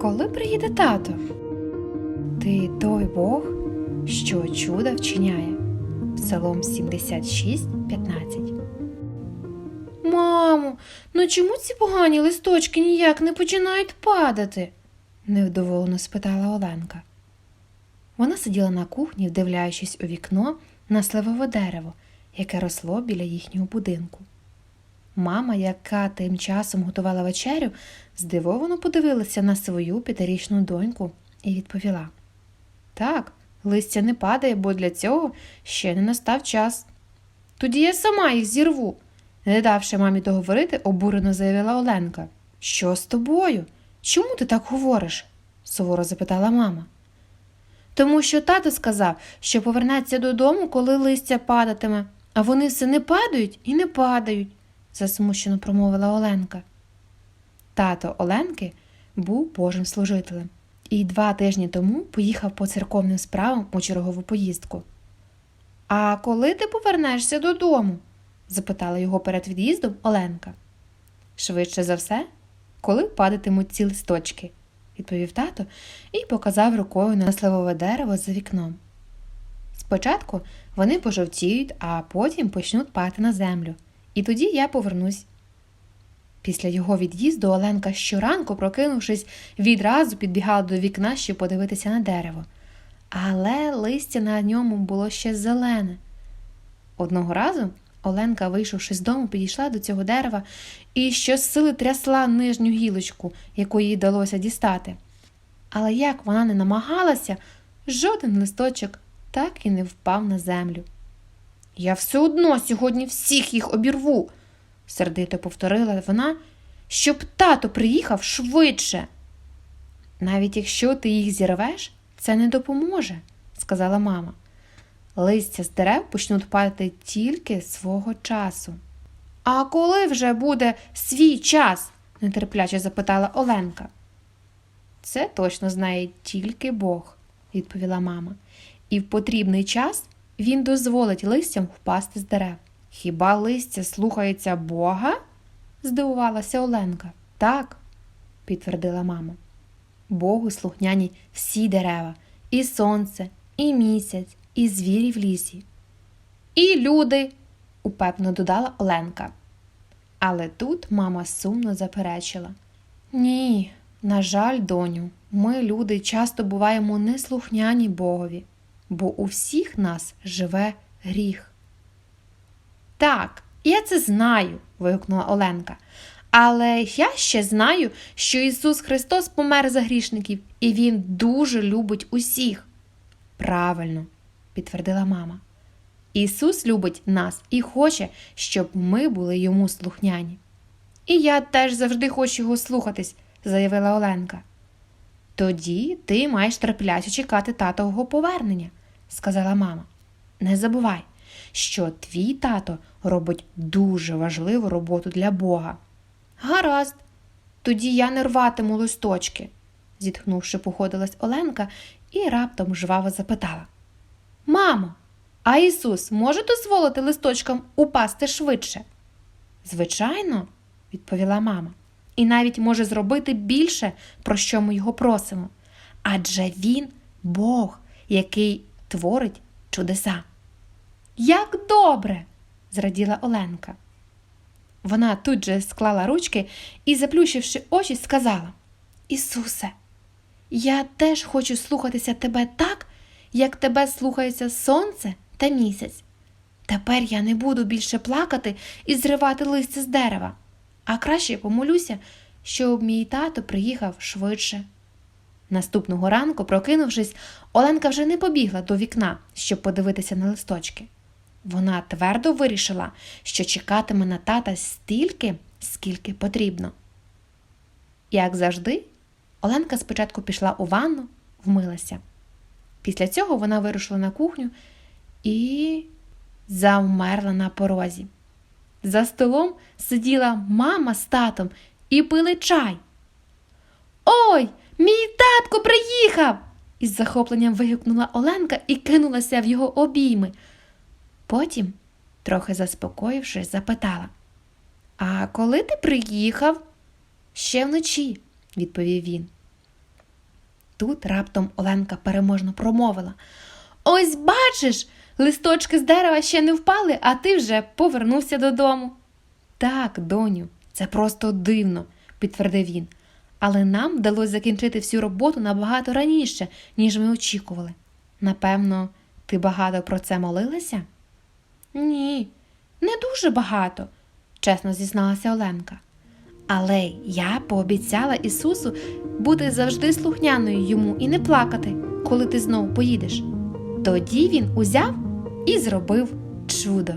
коли приїде тато? Ти той Бог, що чуда вчиняє. Псалом 76, 15. Мамо, ну чому ці погані листочки ніяк не починають падати? невдоволено спитала Оленка. Вона сиділа на кухні, вдивляючись у вікно на сливове дерево, яке росло біля їхнього будинку. Мама, яка тим часом готувала вечерю, здивовано подивилася на свою п'ятирічну доньку і відповіла: Так, листя не падає, бо для цього ще не настав час. Тоді я сама їх зірву. Не давши мамі договорити, обурено заявила Оленка. Що з тобою? Чому ти так говориш? суворо запитала мама. Тому що тато сказав, що повернеться додому, коли листя падатиме, а вони все не падають і не падають, засмущено промовила Оленка. Тато Оленки був Божим служителем і два тижні тому поїхав по церковним справам у чергову поїздку. А коли ти повернешся додому? запитала його перед від'їздом Оленка. Швидше за все, коли падатимуть ці листочки, відповів тато і показав рукою на сливове дерево за вікном. Спочатку вони пожовтіють, а потім почнуть падати на землю, і тоді я повернусь. Після його від'їзду Оленка щоранку, прокинувшись, відразу підбігала до вікна, щоб подивитися на дерево. Але листя на ньому було ще зелене. Одного разу Оленка, вийшовши з дому, підійшла до цього дерева і щосили трясла нижню гілочку, яку їй вдалося дістати. Але як вона не намагалася, жоден листочок так і не впав на землю. Я все одно сьогодні всіх їх обірву, сердито повторила вона, щоб тато приїхав швидше. Навіть якщо ти їх зірвеш, це не допоможе, сказала мама. Листя з дерев почнуть падати тільки свого часу. А коли вже буде свій час? нетерпляче запитала Оленка. Це точно знає тільки Бог, відповіла мама, і в потрібний час він дозволить листям впасти з дерев. Хіба листя слухається Бога? здивувалася Оленка. Так, підтвердила мама. Богу слухняні всі дерева, і сонце, і місяць, і звірі в лісі. І люди, упевно додала Оленка. Але тут мама сумно заперечила. Ні, на жаль, доню, ми, люди, часто буваємо неслухняні Богові, бо у всіх нас живе гріх. Так, я це знаю, вигукнула Оленка. Але я ще знаю, що Ісус Христос помер за грішників, і Він дуже любить усіх. Правильно, підтвердила мама. Ісус любить нас і хоче, щоб ми були йому слухняні. І я теж завжди хочу його слухатись, заявила Оленка. Тоді ти маєш терпляче чекати татового повернення, сказала мама. Не забувай, що твій тато робить дуже важливу роботу для Бога. Гаразд, тоді я не рватиму листочки, зітхнувши, походилась Оленка і раптом жваво запитала. Мамо, а Ісус може дозволити листочкам упасти швидше? Звичайно, відповіла мама, і навіть може зробити більше, про що ми його просимо. Адже Він Бог, який творить чудеса. Як добре! зраділа Оленка. Вона тут же склала ручки і, заплющивши очі, сказала Ісусе, я теж хочу слухатися тебе так, як тебе слухається сонце та місяць. Тепер я не буду більше плакати і зривати листя з дерева, а краще помолюся, щоб мій тато приїхав швидше. Наступного ранку, прокинувшись, Оленка вже не побігла до вікна, щоб подивитися на листочки. Вона твердо вирішила, що чекатиме на тата стільки, скільки потрібно. Як завжди, Оленка спочатку пішла у ванну, вмилася. Після цього вона вирушила на кухню і завмерла на порозі. За столом сиділа мама з татом і пили чай. Ой, мій татко приїхав! із захопленням вигукнула Оленка і кинулася в його обійми. Потім, трохи заспокоївшись, запитала А коли ти приїхав? Ще вночі, відповів він. Тут раптом Оленка переможно промовила. Ось бачиш, листочки з дерева ще не впали, а ти вже повернувся додому. Так, доню, це просто дивно, підтвердив він. Але нам вдалося закінчити всю роботу набагато раніше, ніж ми очікували. Напевно, ти багато про це молилася? Ні, не дуже багато, чесно зізналася Оленка. Але я пообіцяла Ісусу бути завжди слухняною йому і не плакати, коли ти знову поїдеш. Тоді він узяв і зробив чудо.